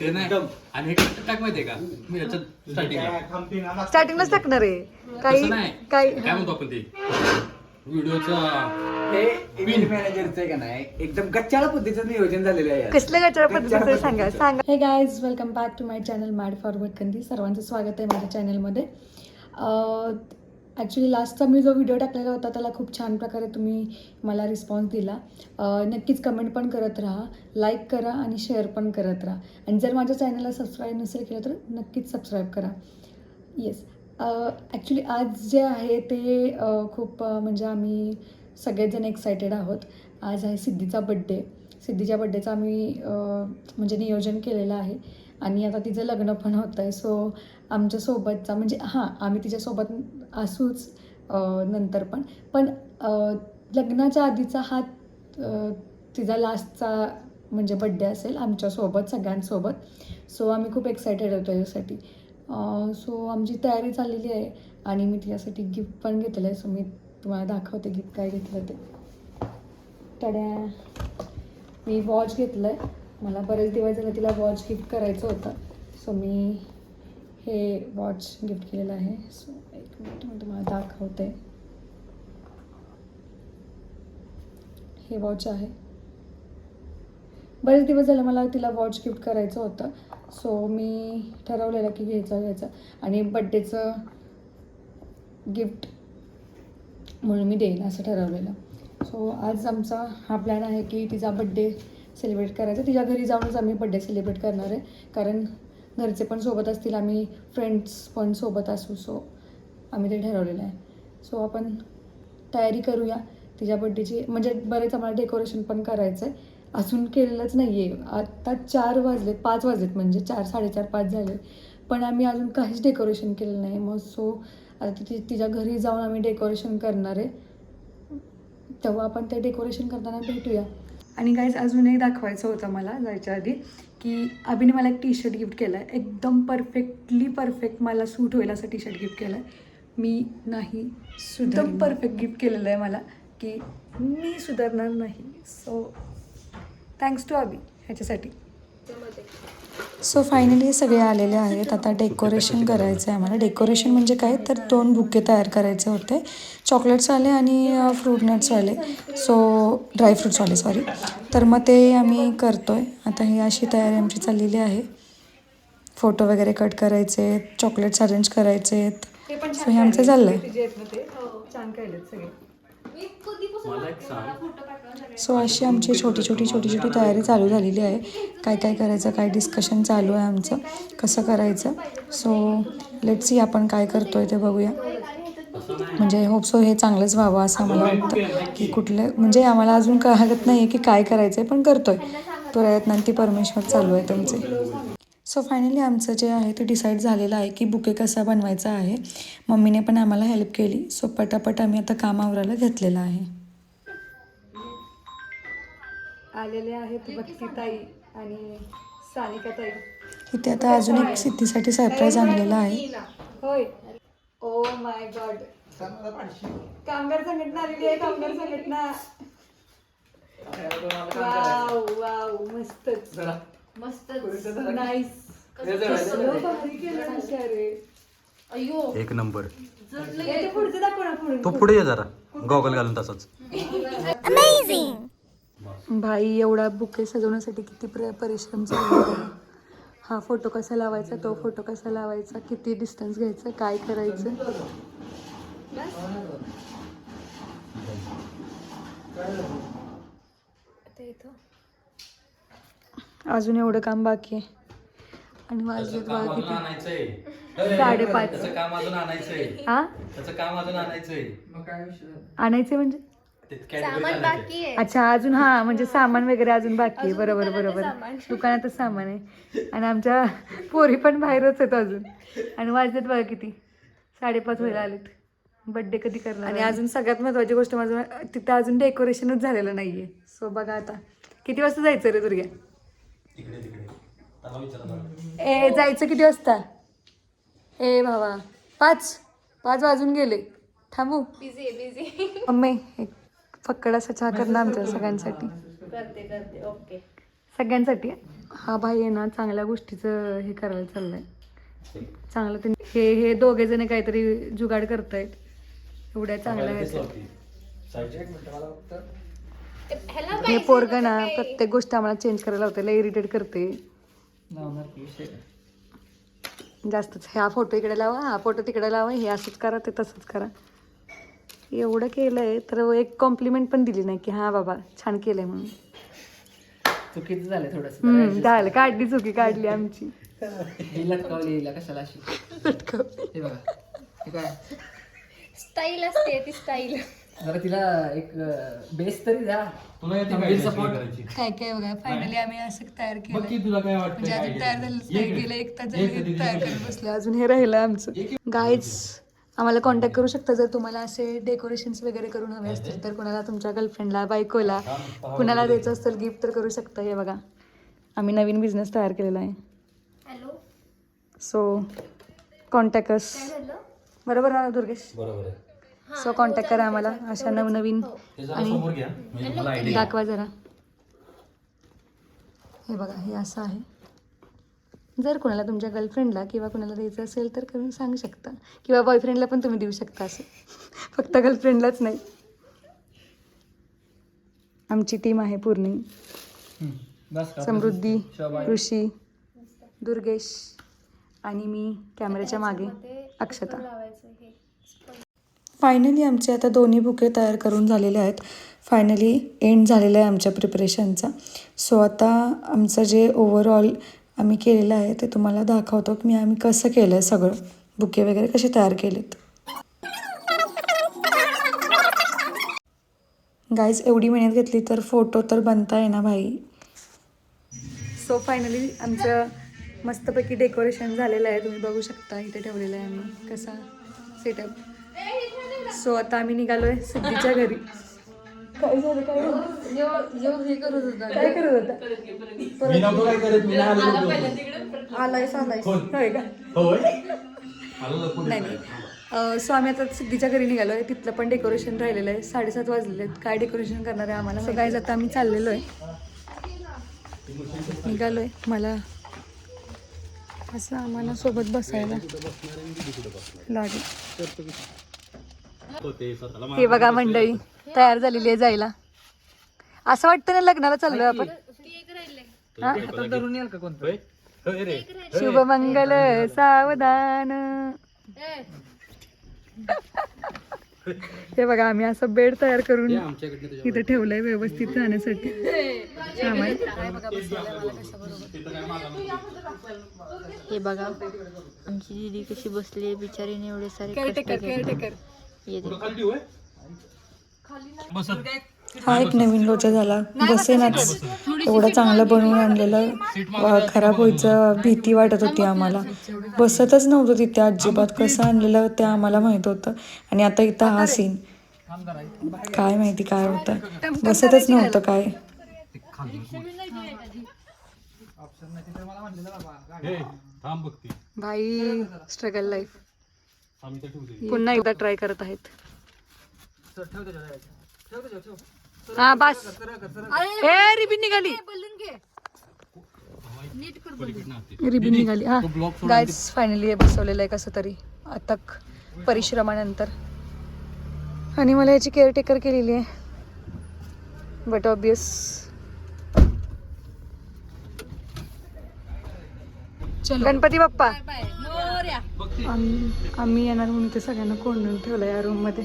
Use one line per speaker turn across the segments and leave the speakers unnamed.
ते नाही. आणि हे टाक माहितीये का? मी याच्यात स्टार्टिंगला
स्टार्टिंगलाच टाकणार आहे.
तसं
काही
नाही.
काही
काय म्हणतो आपण ते? व्हिडिओचा
हे इव्हेंट मॅनेजरचं आहे का नाही? एकदम गच्चाळ पद्धतीचं नियोजन झालेलं आहे. यार.
कसलं गचाळ पद्धतीचं सांगा सांगा. Hey guys welcome back to my channel mad forward कंदी सर्वांचं स्वागत आहे माझ्या चॅनलमध्ये ॲक्च्युली लास्टचा मी जो व्हिडिओ टाकलेला होता त्याला खूप छान प्रकारे तुम्ही मला रिस्पॉन्स दिला. नक्कीच कमेंट पण करत राहा लाईक करा आणि शेअर पण करत राहा. आणि जर माझ्या चॅनलला सबस्क्राईब नसेल केलं तर नक्कीच सबस्क्राईब करा. येस ॲक्च्युली आज जे आहे ते खूप म्हणजे आम्ही सगळेजण एक्सायटेड आहोत. आज आहे सिद्धीचा बड्डे सिद्धीच्या बड्डेचं आम्ही म्हणजे नियोजन केलेलं आहे. आणि आता तिचं लग्न पण होतं आहे सो आमच्यासोबतचा म्हणजे हां आम्ही तिच्यासोबत असूच नंतर पण. पण लग्नाच्या आधीचा हा तिचा लास्टचा म्हणजे बड्डे असेल आमच्यासोबत सगळ्यांसोबत. सो आम्ही खूप एक्सायटेड होतो यासाठी. सो आमची तयारी चाललेली आहे आणि मी तिच्यासाठी गिफ्ट पण घेतलं आहे. सो मी तुम्हाला दाखवते गिफ्ट काय घेतलं ते. तड्या. मी वॉच घेतलं आहे मला बरेच दिवस झालं तिला वॉच गिफ्ट करायचं होतं. सो मी हे वॉच गिफ्ट केलेलं आहे. सो एक मिनिट मी तुम्हाला दाखवते. हे वॉच आहे. बरेच दिवस झाले मला तिला वॉच गिफ्ट करायचं होतं. सो मी ठरवलेलं की घ्यायचं घ्यायचं. आणि बड्डेचं गिफ्ट म्हणून मी देईन असं ठरवलेलं. सो आज आमचा हा प्लॅन आहे की तिचा बड्डे सेलिब्रेट करायचं. तिच्या घरी जाऊनच आम्ही बड्डे सेलिब्रेट करणार आहे. कारण घरचे पण सोबत असतील आम्ही फ्रेंड्स पण सोबत असू सो आम्ही ते ठरवलेलं आहे. सो आपण तयारी करूया तिच्या बड्डेची म्हणजे बरेच आम्हाला डेकोरेशन पण करायचं आहे अजून केलेलंच नाही आहे आत्ता चार वाजलेत पाच वाजलेत म्हणजे चार साडेचार पाच झाले पण आम्ही अजून काहीच डेकोरेशन केलं नाही. मग सो आता ती तिच्या घरी जाऊन आम्ही डेकोरेशन करणार आहे. तेव्हा आपण ते डेकोरेशन करताना भेटूया. आणि काहीच अजून एक दाखवायचं होतं मला जायच्या आधी की अभिने मला एक टी शर्ट गिफ्ट केलं आहे एकदम परफेक्टली परफेक्ट मला सूट होईल असं टी शर्ट गिफ्ट केलं आहे मी नाही. एकदम परफेक्ट गिफ्ट केलेलं आहे मला की मी सुधारणार नाही. सो थँक्स टू अभि ह्याच्यासाठी. सो फायनली सगळे आलेले आहेत. आता डेकोरेशन करायचं आहे आम्हाला. डेकोरेशन म्हणजे काय? तर दोन बुके तयार करायचे होते. चॉकलेट्स आले आणि फ्रूट नट्स आले सो ड्रायफ्रुट्स आले सॉरी तर मग ते आम्ही करतो आहे आता ही अशी तयारी आमची चाललेली आहे. फोटो वगैरे कट करायचे आहेत चॉकलेट्स अरेंज करायचे आहेत सो हे आमचं चाललं आहे सो अशी आमची छोटी छोटी छोटी छोटी तयारी चालू झालेली आहे. काय काय करायचं काय डिस्कशन चालू आहे आमचं कसं करायचं? सो लेट सी आपण काय करतोय ते बघूया. म्हणजे होप सो हे चांगलंच व्हावं असं आम्हाला वाटतं. की कुठलं म्हणजे आम्हाला अजून कळत नाही आहे की काय करायचं आहे पण करतोय. प्रयत्नांती परमेश्वर चालू आहे तुमचे. सो फायनली आमचं जे आहे ते डिसाईड झालेलं आहे की बुके कसा बनवायचा आहे. मम्मीने पण आम्हाला हेल्प केली. सो पटापट आम्ही आता काम आवरायला घेतलेलं आहे. आलेले आहेत भक्ती ताई आणि सानिका ताई इथे आता अजून एक सिद्धीसाठी सरप्राईज आणलेला आहे. होय. ओ माय गॉड कामगार संघटना आलेली आहे कामगार संघटना. वाव वाव मस्तच.
मस्त
नाईस
एक नंबर.
ते पुढचं दाखव ना पुढे.
तो पुढे ये जरा. गॉगल घालून तसंच.
भाई एवढा बुके सजवण्यासाठी किती प्र परिश्रम. हा फोटो कसा लावायचा तो फोटो कसा लावायचा किती डिस्टन्स घ्यायचं काय करायचं? अजून एवढं काम बाकी आहे. आणि वाजलेत बघा किती.
आणायचंय.
साडेपाच.
त्याचं काम अजून आणायचंय.
हा?
त्याचं काम अजून आणायचंय.
आणायचे म्हणजे?
ते Cadbury आणायचंय.
अच्छा अजून हा म्हणजे सामान वगैरे अजून बाकी आहे. बरोबर बरोबर. दुकानातच सामान आहे. आणि आमच्या पोरी पण बाहेरच आहेत अजून. आणि वाजलेत बघा किती. साडेपाच व्हायला आलेत. बड्डे कधी करणार आणि अजून सगळ्यात महत्वाची गोष्ट माझं तिथं अजून डेकोरेशनच झालेलं नाहीये. सो बघा आता. किती वाजता जायचं रे दुर्ग्या?
तिकडे तिकडे.
ए जायचं किती वाजता? ए भावा पाच. पाच वाजून गेले. थांबू?
बिझी बिझी
मम्मी एक फक्कड असा चहा कर ना आमच्या सगळ्यांसाठी.
करते. करते ओके
सगळ्यांसाठी? हा भाई आहे ना चांगल्या गोष्टीचं हे करायला चाललंय. चांगलं ते हे हे दोघे जण काहीतरी जुगाड करतायत. एवढ्या चांगल्या. हे पोरग ना प्रत्येक गोष्ट आम्हाला चेंज करायला होते लय इरिटेट करते. जास्तच. ह्या फोटो इकडे लावा हा फोटो तिकडे लावा हे असंच करा ते तसंच करा. एवढं केलंय तर एक कॉम्प्लिमेंट पण दिली नाही की हा बाबा छान केलंय म्हणून.
चुकीचं झालं थोडस.
झालं. काढली चुकी काढली आमची.
ही लटकावली कशाला अशी? हे बघा. हे काय
स्टाईल असते ती स्टाईल
जरा तिला एक बेस तरी द्या.
तुला येते
Complete
काय
support.
करायची?
काय काय बघा फायनली आम्ही असं तयार
बघ की
केलं
तुला काय वाटतं
म्हणजे अजून तयार झालंच नाही गेलं एक तास झालं तयार करत बसले अजून हे राहिलं आमचं. गाईज आम्हाला कॉन्टॅक्ट करू शकता जर तुम्हाला असे डेकोरेशन्स वगैरे करून हवे असतील तर कोणाला तुमच्या गर्लफ्रेंडला बायकोला कुणाला द्यायचं असेल गिफ्ट तर करू शकता. हे बघा आम्ही नवीन बिझनेस तयार केलेला आहे.
हॅलो
सो कॉन्टॅक्ट अस
काय झालं?
बरोबर ना दुर्गेश?
बरोबर आहे.
सो कॉन्टॅक्ट करा आम्हाला अशा नवनवीन
समोर घ्या म्हणजे
दाखवा जरा. हे बघा हे असं आहे. जर कोणाला तुमच्या गर्लफ्रेंडला किंवा कोणाला द्यायचं असेल तर करून सांगू शकता. किंवा बॉयफ्रेंडला पण तुम्ही देऊ शकता असं. फक्त गर्लफ्रेंडलाच नाही. आमची टीम आहे पूर्ण? समृद्धी. ऋषी दुर्गेश आणि मी कॅमेऱ्याच्या मागे अक्षता.
लावायचं हे.
फायनली आमचे आता दोन्ही बुके तयार करून झालेले आहेत. फायनली एंड झालेलं आहे आमच्या प्रिपरेशनचा सो आता आमचं जे ओव्हरऑल आम्ही केलेलं आहे ते तुम्हाला दाखवतो की मी आम्ही कसं केलं आहे सगळं. बुके वगैरे कसे तयार केलेत? गाईज एवढी मेहनत घेतली तर फोटो तर बनता आहे ना भाई. सो फायनली आमचं मस्तपैकी डेकोरेशन झालेलं आहे. तुम्ही बघू शकता इथे ठेवलेलं आहे आम्ही. कसा सेटअप सो आता आम्ही निघालोय सिद्धीच्या घरी. काय झालं काय हे करत होता. काय करत होता?
मी नव्हतो काय करत मी नाही आलो नव्हतो.
आलायस आलायस. होय. का?
होय. आलो लपून
नाही नाही. सो आम्ही आता सिद्धीच्या घरी निघालोय. तिथलं पण डेकोरेशन राहिलेलं आहे. साडेसात वाजलेले आहेत. काय डेकोरेशन करणार आहे आम्हाला? सो काय आता आम्ही चाललेलो आहे निघालोय. मला असं आम्हाला सोबत बसायला लागेल. हे बघा मंडळी तयार झालेली आहे जायला. असं वाटतं ना लग्नाला चाललोय आपण? शुभमंगल सावधान. हे बघा आम्ही असं बेड तयार करून इथे ठेवलंय व्यवस्थित राहण्यासाठी सामान.
हे बघा आमची दीदी कशी बसली आहे बिचारीने एवढे सारे
हा एक नवीन लोचा झाला. बसेनाच एवढं चांगलं बनवून आणलेलं खराब व्हायचं भीती वाटत होती आम्हाला बसतच नव्हतं तिथे अजिबात कसं आणलेलं ते आम्हाला माहीत होतं. आणि आता इथं हा सीन काय माहिती काय होतं. बसतच नव्हतं काय. भाई स्ट्रगल लाईफ पुन्हा एकदा ट्राय करत आहेत. हा बस. ए रिबिन निघाली. रिबिन निघाली. हा. गायज फायनली हे बसवलेलं आहे कसं तरी. अथक परिश्रमानंतर. आणि मला याची केअरटेकर केलेली आहे. But obvious Ganpati Bappa. आम्ही आम्ही येणार म्हणून ते सगळ्यांना कोंडून ठेवलं या रूममध्ये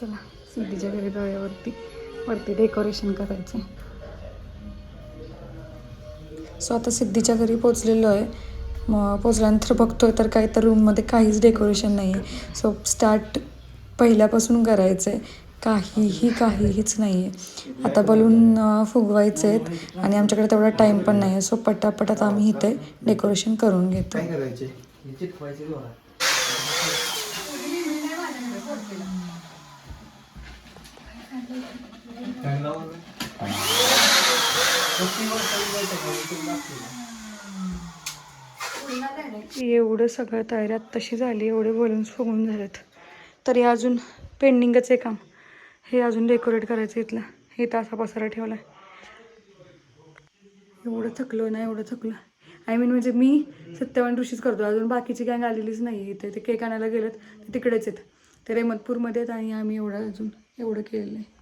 चला सिद्धीच्या घरी जाऊयावरती वरती. डेकोरेशन करायचं सो आता सिद्धीच्या घरी पोचलेलो आहे. मग पोचल्यानंतर बघतोय तर काही तर रूममध्ये काहीच डेकोरेशन नाही आहे सो स्टार्ट पहिल्यापासून करायचं आहे काहीही काहीहीच नाही आहे आता बलून फुगवायचे आहेत आणि आमच्याकडे तेवढा टाईम पण नाही आहे सो पटापटात आम्ही इथे डेकोरेशन करून घेतो. एवढं सगळं तयारी तशी झाली एवढे बलून्स फुगून झालेत. तरी अजून पेंडिंगच आहे काम. हे अजून डेकोरेट करायचं इथलं. हे तासा पसारा ठेवला एवढं थकलो ना एवढं थकलो आय मीन म्हणजे मी सत्यवान ऋषीच करतो अजून बाकीची गँग आलेलीच नाही इथे. ते केक आणायला गेलेत ते तिकडेच आहेत. ते रेमतपूरमध्ये आहेत आणि आम्ही एवढं अजून एवढं केलेलं आहे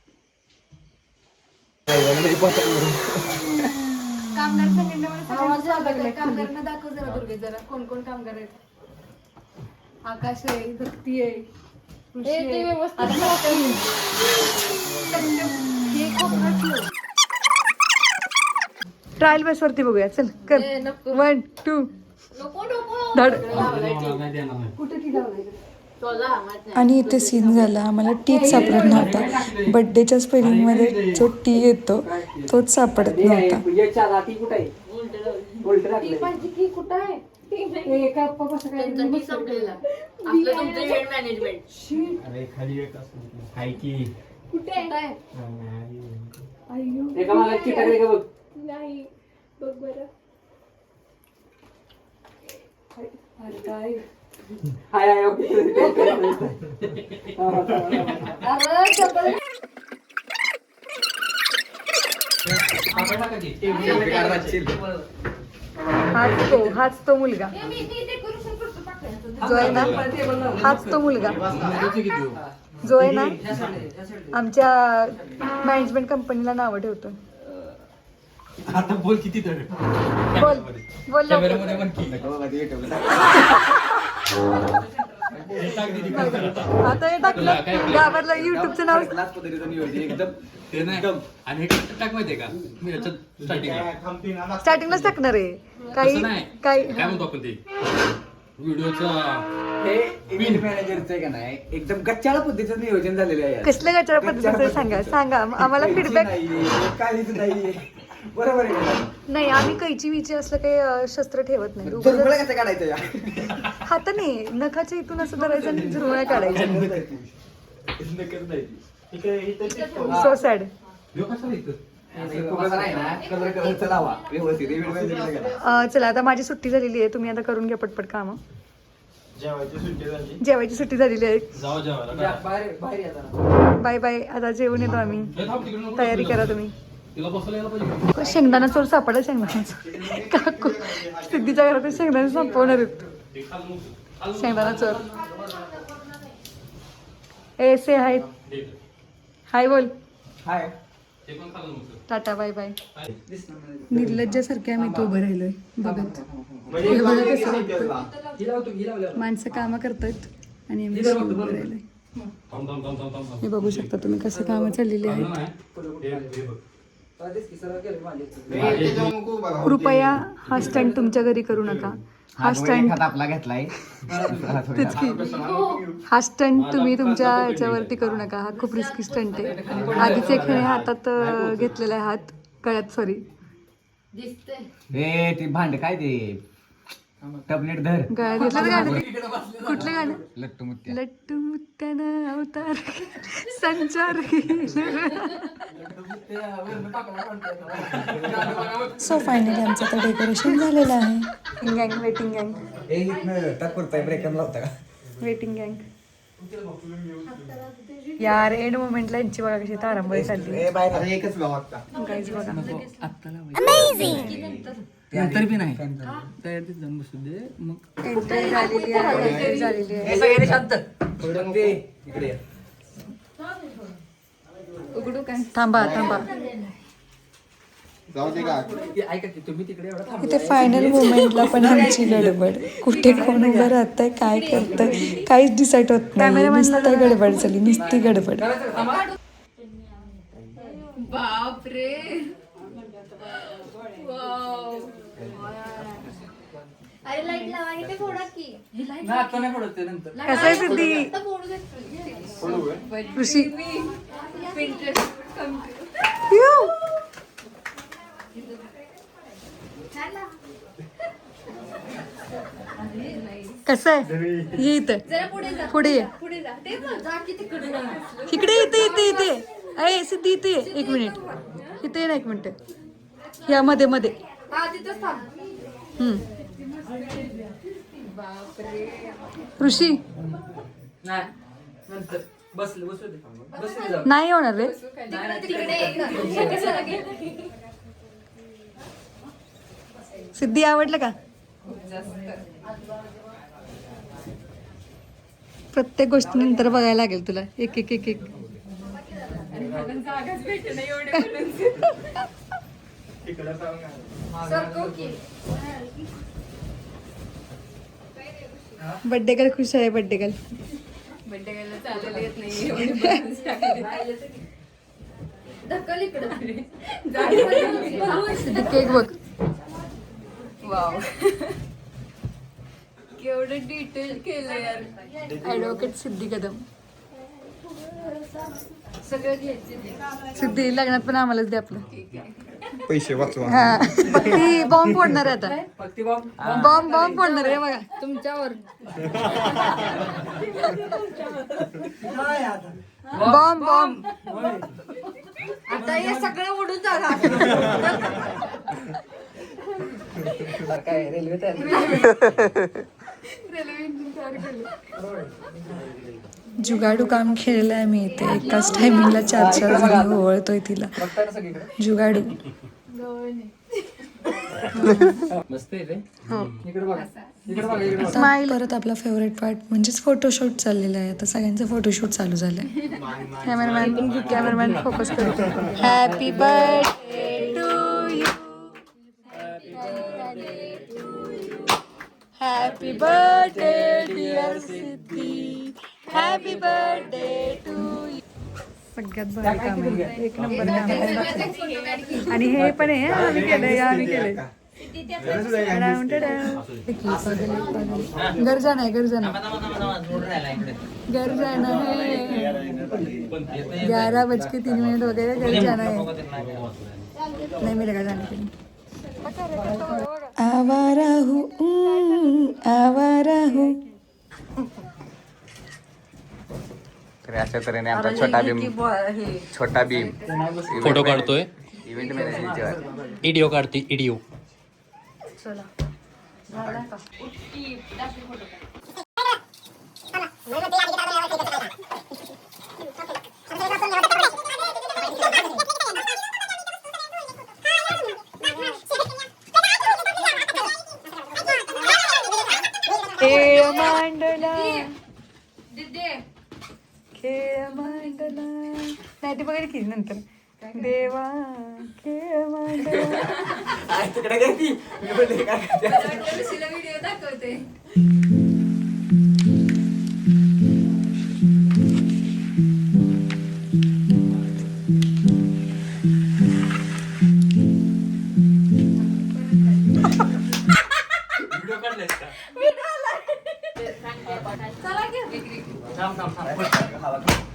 कामगार दाखव जरा दुर्गे जरा. कोण कोण कामगार आहेत? आकाश आहे भक्ती आहे. हे. ट्रायल बस वरती बघूया. चल कर. वन टू धड. कुठे ती लावलंय? आणि इथे सीन झाला. आम्हाला टीच सापडत नव्हता. बड्डेच्या स्पेलिंगमध्ये जो टी येतो तोच सापडत नव्हता.
याच्या राती कुठे आहे उलट टाकलंय.
एका पप्पा सकाळी
अरे खाली एक असं हाय की.
एका मला चिटाकले का बघ? Hi hi okay.
आपण टाका की.
हाच तो हाच तो मुलगा. जो आहे ना हाच तो मुलगा. जो आहे ना आमच्या मॅनेजमेंट कंपनीला नावं ठेवतो
आता बोल किती तर.
बोल बोल लवकर.
हे.
आता हे टाकलं. गावाला युट्यूबचं नाव
लास्ट पद्धतीचं नियोजन. एकदम
ते नाही. आणि हे टाक माहितीये का? मी याच्यात स्टार्टिंगला
स्टार्टिंगलाच टाकणार आहे. काही
नाही.
काही
काय म्हणतो आपण ते? व्हिडिओचा
हे इव्हेंट मॅनेजरचं आहे का नाही? एकदम गच्चाळ पद्धतीचं नियोजन झालेलं आहे. यार.
कसल्या गचाळ पद्धतीचं सांगा सांगा. आम्हाला फीडबॅक
नाहीये, काहीच नाही बरोबर आहे?
नाही आम्ही कैची विची असलं काही शस्त्र ठेवत नाही. उगाच-
कसं काढायचं या?
हाताने नखाच्या इथून असं धरायचं आणि झुरमुळ्या काढायच्या. सो सॅड
ना कलर कलरचा लावा व्यवस्थित करा
चला आता माझी सुट्टी झालेली आहे. तुम्ही आता करून घ्या पटपट कामं. जेवायची सुट्टी झालेली आहे.
जाऊ जेवायला.
बाहेर बाहेर येतात
बाय बाय. आता जेवून येतो आम्ही. तयारी करा तुम्ही. शेंगदाणा चोर सापडा शेंगदाणा चोर काकू सिद्धीच्या घरात शेंगदाणा संपवणार आहेत. शेंगदाणा चोर ए से हाय. हाय बोल
हाय.
टाटा बाय बाय निर्लज्जासारखे आम्ही तो उभं राहिलोय बघत
लावल्यावर.
माणसं कामं करतायत आणि राहिलोय. हे बघू शकता तुम्ही कसं कामं चाललेली आहेत कृपया हा स्टंट तुमच्या घरी करू नका. हा
एखादा आपला घेतलाय.
तेच की. हा स्टंट तुम्ही तुमच्या ह्याच्यावरती करू नका. हा खूप रिस्की स्टंट आहे. आधीच एक ह्याने हातात घेतलेला आहे हात गळ्यात सॉरी
हे ते भांड काय ते? टबनेट धर.
गाणं? कुठलं गाणं?
लट्टू मुत्या.
लट्टू मुत्यानं अवतार संचार सो फायनली आमचं आता डेकोरेशन झालेलं आहे. गँग वेटिंग गँग
ब्रेकअप लावता का?
वेटिंग गँग यार एंड मोमेंटला यांची बघा कशी तारांबळी चालली.
बाहेर. आता. एकच
बघा.
नंतर बी नाही. तयारीत जाऊन बसू दे. मग
एंट्री झालेली आहे एंट्री झालेली आहे.
सगळ्यांनी शांत.
थोडं ते इकडे ये.
थांबा थांबा.
ते ऐका की तुम्ही तिकडे एवढा थांबा.
इथे फायनल मोमेंटला पण आमची गडबड. कुठे कोण उभं राहतंय काय करतंय काहीच डिसाईड होत नाही. नुसतं गडबड झाली नुसती गडबड.
अरे लाइट लावा इथे फोडा की.
नाही, आता नाही पडत ते नंतर.
कसं आहे सिद्धी
आता फोडू दे.
ऋषी. यू. कसं आहे? ये इथं.
जरा पुढे जा.
पुढे ये.
पुढे जा. ते बघ, जा की तिकडे. जा.
इकडे इथे इथे इथे. अय सिद्धी इथे ये. एक मिनिट. इथे ये ना एक मिनिट. या मध्ये मध्ये.
हा तिथंच थांब.
हम्म. ऋषी?
नाही. नंतर. बसले बसू दे. बसू दे. जाऊ.
नाही होणार रे? सिद्धी आवडलं का? प्रत्येक गोष्टी नंतर बघायला लागेल तुला. एक एक एक एक. बड्डे गर्ल खुश आहे बड्डे गर्ल
ढकल इकडं.
सिद्धी केक बघ.
वाव केवढं डिटेल केलं यार.
ॲडव्होकेट सिद्धी कदम.
सगळं घ्यायचे
सिद्धी लग्नात पण आम्हालाच दे आपलं.
पैसे वाचवा.
हा ती बॉम्ब फोडणार आहे आता.
भक्ती बॉम्ब
बॉम्ब बॉम्ब फोडणार आहे बघा.
तुमच्यावर.
बॉम्ब बॉम्ब
आता हे सगळं उडून जाणार.
काय रेल्वे तयार
जुगाडू काम केलेलं आहे मी इथे. एकाच टायमिंगला चार चार जणी ओवळतोय तिला. जुगाडू.
मस्त आहे रे.
हो.
इकडे बघा. इकडे बघा इकडे बघा.
आता परत आपला फेवरेट पार्ट म्हणजेच फोटोशूट चाललेला आहे. आता सगळ्यांचं फोटोशूट चालू झालंय. कॅमेरामॅन कॅमेरामॅन फोकस करतो happy birthday to you happy birthday dear Siddhi happy birthday to सगळ्यात भारी काम आहे. एक नंबर काम आहे. आणि हे पण आहे आम्ही केलंय आम्ही केलंय. गरजा नाही गरजा नाही. गरजा घर जाना है ग्यारह बज के तीन मिनिट वगैरे गरजा घर जाना है नहीं मिलेगा आवारा हूँ आवारा हूँ
तर अशा तऱ्हेने आमचा छोटा भीम छोटा भीम
फोटो काढतोय.
इव्हेंट मॅनेजर
इडिओ काढते इडिओ.
खेळ मांडला
दिदे
खेळ मांडला. नाही ते बघायला की नंतर. देवा खेळ मांडला.
तिकडे काय ती? मी बोलले काय
व्हिडिओ दाखवते.
थांब थांब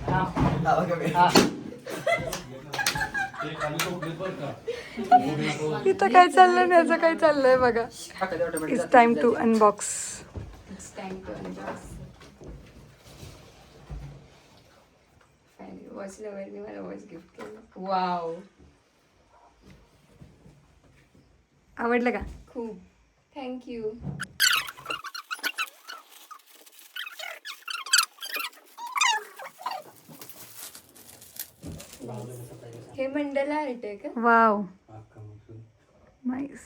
थांब.
हवा कमी.
इथं काय चाललंय? त्याचं काय चाललंय बघा. It's time to unbox
watch लवरने मला वॉच गिफ्ट केलं. वाव
आवडलं का?
खूप. थँक्यू हे मंडला आर्ट आहे का?
Wow. Nice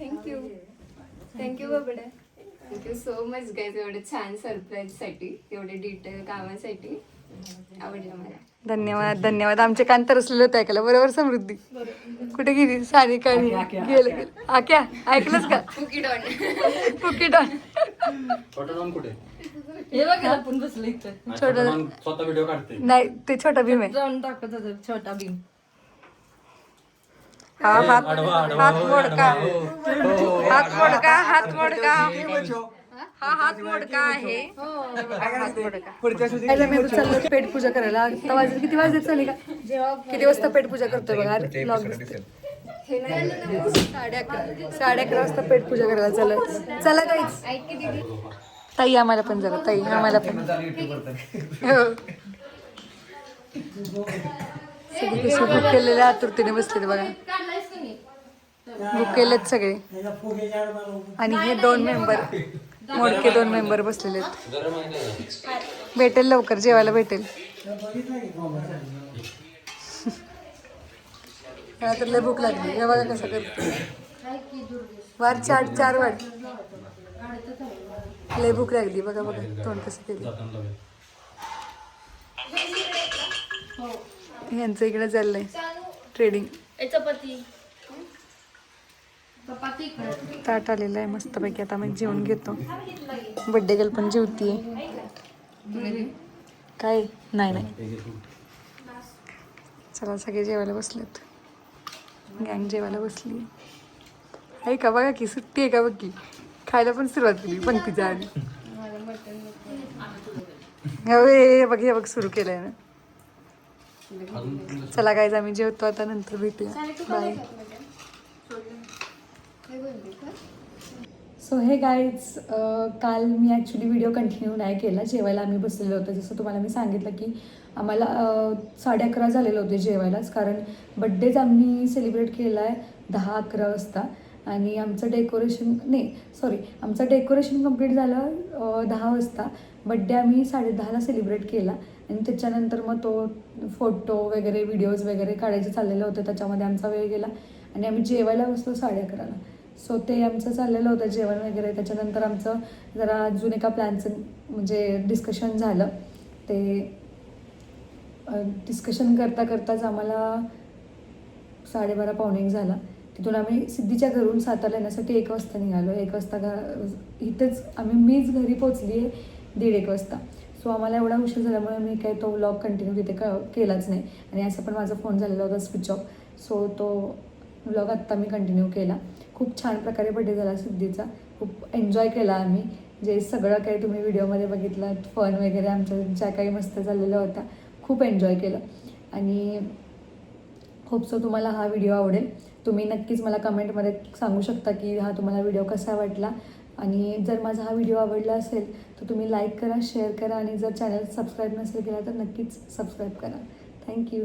thank you thank you बाबडा thank you so much guys एवढं छान सरप्राईजसाठी एवढे डिटेल कामासाठी. आवडलं मला.
धन्यवाद धन्यवाद. आमचे कान तरसलेले होते ऐकायला. बरोबर समृद्धी. कुठे गेली? साडी काढली. गेलं गेलं. आक्या ऐकलंच का?
कुकी डॉन
कुकी डॉन
कुठे?
हे बघा आपण बसलो इथं.
छोटा
मग स्वतः व्हिडिओ काढते.
नाही ते छोटा भीम आहे.
जाऊन दाखवत होतो छोटा भीम.
हा हात
आडवा, आडवा,
हात मोडका.
आडवा, हो.
हात मोडका हात मोडका. हा? हात मोडका आहे. हात मोडका.
पुढच्या सुधी
पहिला मी चाललो पेट पूजा करायला. आता वाजले किती वाजले चालेल का? किती वाजता पेट पूजा करतोय बघा? साडे अकरा साडे अकरा वाजता पेट पूजा करायला चला चला काहीच ताई आम्हाला पण जरा ताई आम्हाला पण. हो. सगळे कसे बुक केलेले आतुरतेने बसलेत बघा. बुक केलेत सगळे. आणि हे दोन मेंबर मोडके दोन मेंबर बसलेले आहेत. भेटेल लवकर जेवायला भेटेल. तर लय भूक लागली. हे बघा कसं करतो. वार चार चार वाट लय भूक लागली बघा बघा तोंड कसं केलं यांचं इकडे चाललंय ट्रेडिंग
चपाती.
ताट आलेलं आहे मस्तपैकी. आता मी जेवण घेतो. बड्डे गर्ल पण जेवतीये. काय? नाही नाही. चला सगळे जेवायला बसलेत. गँग जेवायला बसली आहे का? बघा की सुट्टी आहे का? बघ की. खायला पण सुरुवात केली पंक्तीच्या आधी हवे बघ हे बघ सुरू केलंय ना. चला काय आम्ही जेवतो आता नंतर भेटूया. बाय सो हे गाईज काल मी ॲक्च्युली व्हिडिओ कंटिन्यू नाही केला जेवायला आम्ही बसलेलो होतो. जसं तुम्हाला मी सांगितलं की आम्हाला साडे अकरा झालेलं होते जेवायलाच. कारण बड्डेच आम्ही सेलिब्रेट केला आहे दहा अकरा वाजता. आणि आमचं डेकोरेशन नाही सॉरी आमचं डेकोरेशन कंप्लीट झालं दहा वाजता. बड्डे आम्ही साडेदहाला सेलिब्रेट केला. आणि त्याच्यानंतर मग तो फोटो वगैरे व्हिडिओज वगैरे काढायचे चाललेलं होतं. त्याच्यामध्ये आमचा वेळ गेला. आणि आम्ही जेवायला बसलो साडे अकराला. सो ते आमचं चाललेलं होतं जेवण वगैरे. त्याच्यानंतर आमचं जरा अजून एका प्लॅनचं म्हणजे डिस्कशन झालं. ते डिस्कशन करता करताच आम्हाला साडेबारा पावणे एक झाला. तिथून आम्ही सिद्धीच्या घरून सातारा येण्यासाठी एक वाजता निघालो. एक वाजता घ इथंच आम्ही मीच घरी पोचली आहे दीड एक वाजता. सो आम्हाला एवढा उशीर झाल्यामुळे मी काही तो व्लॉग कंटिन्यू तिथे क केलाच नाही. आणि असं पण माझा फोन झालेला होता स्विच ऑफ सो तो व्लॉग आत्ता मी कंटिन्यू केला. खूप छान प्रकारे बड्डे झाला सिद्धीचा. खूप एन्जॉय केला आम्ही. जे सगळं काही तुम्ही व्हिडिओमध्ये बघितलं फन वगैरे आमच्या ज्या काही मस्त झालेल्या होत्या खूप एन्जॉय केलं. आणि होप सो तुम्हाला हा व्हिडिओ आवडेल. तुम्ही नक्कीच मला कमेंटमध्ये सांगू शकता की हा तुम्हाला व्हिडिओ कसा वाटला. आणि जर माझा हा व्हिडिओ आवडला असेल तर तुम्ही लाईक करा शेअर करा आणि जर चॅनल सबस्क्राईब नसेल केला तर नक्कीच सबस्क्राईब करा. थँक्यू